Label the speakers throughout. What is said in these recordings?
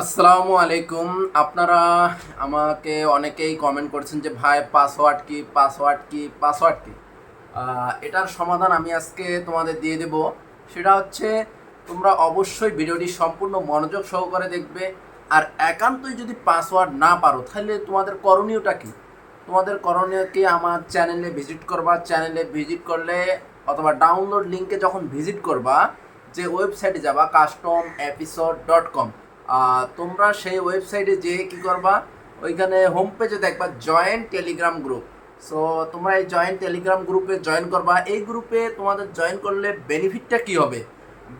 Speaker 1: আসসালামু আলাইকুম। আপনারা আমাকে অনেকেই কমেন্ট করছেন যে, ভাই পাসওয়ার্ড কি পাসওয়ার্ড কি পাসওয়ার্ড কি? এটার সমাধান আমি আজকে তোমাদের দিয়ে দেব। সেটা হচ্ছে, তোমরা অবশ্যই ভিডিওটি সম্পূর্ণ মনোযোগ সহকারে দেখবে। আর একান্তই যদি পাসওয়ার্ড না পারো, তাহলে তোমাদের করণীয়টা কি? তোমাদের করণীয় কি আমার চ্যানেলে ভিজিট করবা? চ্যানেলে ভিজিট করলে অথবা ডাউনলোড লিঙ্কে যখন ভিজিট করবা, যে ওয়েবসাইটে যাবা কাস্টম এপিসোড ডট কম তোমরা সেই ওয়েবসাইটে যেয়ে কী করবা, ওইখানে হোম পেজে দেখবা জয়েন্ট টেলিগ্রাম গ্রুপ সো তোমরা এই জয়েন্ট টেলিগ্রাম গ্রুপে জয়েন করবা। এই গ্রুপে তোমাদের জয়েন করলে বেনিফিটটা কি হবে?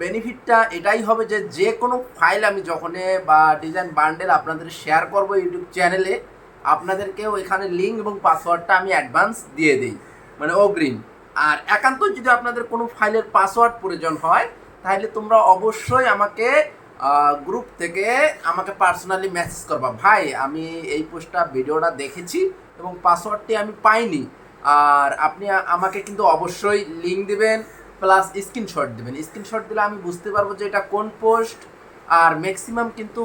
Speaker 1: বেনিফিটটা এটাই হবে যে যে কোনো ফাইল আমি যখনই বা ডিজাইন বান্ডেল আপনাদের শেয়ার করব ইউটিউব চ্যানেলে আপনাদেরকেও এখানে লিঙ্ক এবং পাসওয়ার্ডটা আমি অ্যাডভান্স দিয়ে দিই। মানে অগ্রিম। আর একান্ত যদি আপনাদের কোনো ফাইলের পাসওয়ার্ড প্রয়োজন হয়, তাহলে তোমরা অবশ্যই আমাকে গ্রুপ থেকে আমাকে পার্সোনালি মেসেজ করবা। ভাই, আমি এই পোস্টটা ভিডিওটা দেখেছি এবং পাসওয়ার্ডটি আমি পাইনি। আর আপনি আমাকে কিন্তু অবশ্যই লিঙ্ক দিবেন প্লাস স্ক্রিনশট দিবেন। স্ক্রিনশট দিলে আমি বুঝতে পারব যে এটা কোন পোস্ট আর ম্যাক্সিমাম কিন্তু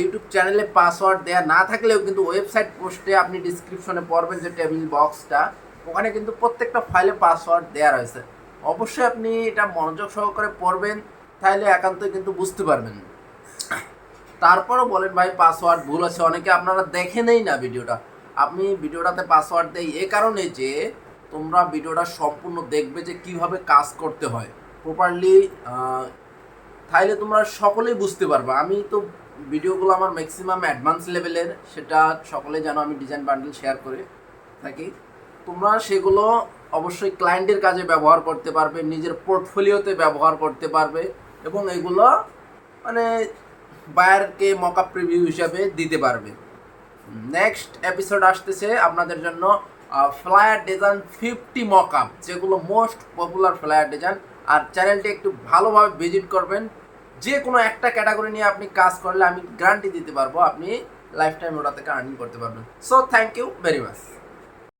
Speaker 1: ইউটিউব চ্যানেলে পাসওয়ার্ড দেওয়া না থাকলেও কিন্তু ওয়েবসাইট পোস্টে আপনি ডিসক্রিপশনে পড়বেন যে টেবিল বক্সটা ওখানে কিন্তু প্রত্যেকটা ফাইলে পাসওয়ার্ড দেওয়া রয়েছে। অবশ্যই আপনি এটা মনোযোগ সহকারে পড়বেন। তাহলে একান্তই কিন্তু বুঝতে পারবেন। তারপরও বলেন ভাই পাসওয়ার্ড ভুল আছে, অনেকে আপনারা দেখে নেই না ভিডিওটা। আপনি ভিডিওটাতে পাসওয়ার্ড দেই, এ কারণে যে তোমরা ভিডিওটা সম্পূর্ণ দেখবে যে কীভাবে কাজ করতে হয়। প্রপারলি তাহলে তোমরা সকলেই বুঝতে পারবে। আমি তো ভিডিওগুলো আমার ম্যাক্সিমাম অ্যাডভান্স লেভেলের সেটা সকলে জানো, আমি ডিজাইন বান্ডেল শেয়ার করে থাকি। তোমরা সেগুলো অবশ্যই ক্লায়েন্টের কাজে ব্যবহার করতে পারবে, নিজের পোর্টফোলিওতে ব্যবহার করতে পারবে। এবং এগুলো মানে বায়ারকে মকা প্রিভিউ হিসাবে দিতে পারবে। নেক্সট এপিসোড আসতেছে আপনাদের জন্য ফ্লায়ার ডিজাইন ফিফটি মকআপ যেগুলো মোস্ট পপুলার ফ্লায়ার ডিজাইন আর চ্যানেলটি একটু ভালোভাবে ভিজিট করবেন। যে কোনো একটা ক্যাটাগরি নিয়ে আপনি কাজ করলে আমি গ্যারান্টি দিতে পারব, আপনি লাইফ টাইম ওটা থেকে আর্নিং করতে পারবেন। So thank you very much